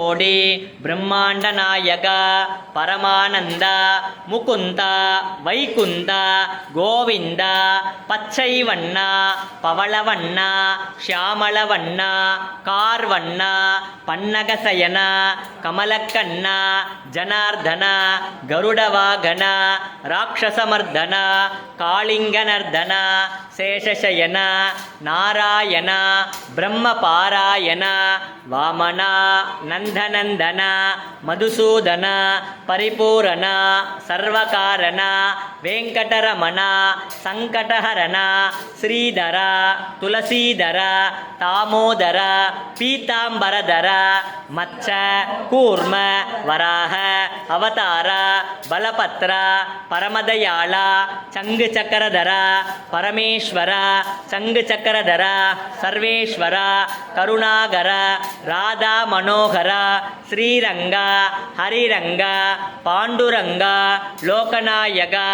ಮೋಡಿ ಬ್ರಹ್ಮಾಂಡ ನಾಯಕ ಪರಮಾನಂದ ಮುಕುಂದ ವೈಕುಂದ ಗೋವಿಂದ ಪಚ್ಚೈವಣ್ಣ ಪವಳವಣ್ಣ ಶ್ಯಾಮಳವಣ್ಣ ಕಾರ್ವಣ್ಣ ಪನ್ನಗಸಯನ ಕಮಲಕ್ಕಣ್ಣ ಜನಾರ್ದನ ಗರುಡವಾಗನ ರಾಕ್ಷಸಮರ್ದನ ಕಾಳಿಂಗನರ್ದನ ಶೇಷಶಯನ ನಾರಾಯಣ ಬ್ರಹ್ಮಪಾರಾಯಣ ವಾಮನ ನಂದ ನಂದನಂದನ ಮಧುಸೂದನ ಪರಿಪೂರಣ ಸರ್ವಕಾರಣ ವೆಂಕಟರಮಣ ಸಂಕಟಹರಣ ಶ್ರೀಧರ ತುಳಸೀಧರ தாமோதர பீதாம்பரதர மச்ச கூர்ம வராக அவதார பலபத்ர பரமதயாள சங்கு சக்கரதர பரமேஸ்வர சங்கு சக்கரதர சர்வேஸ்வர கருணாகர ராதா மனோகர ஸ்ரீரங்கா ஹரிரங்கா பாண்டுரங்கா லோகநாயகா.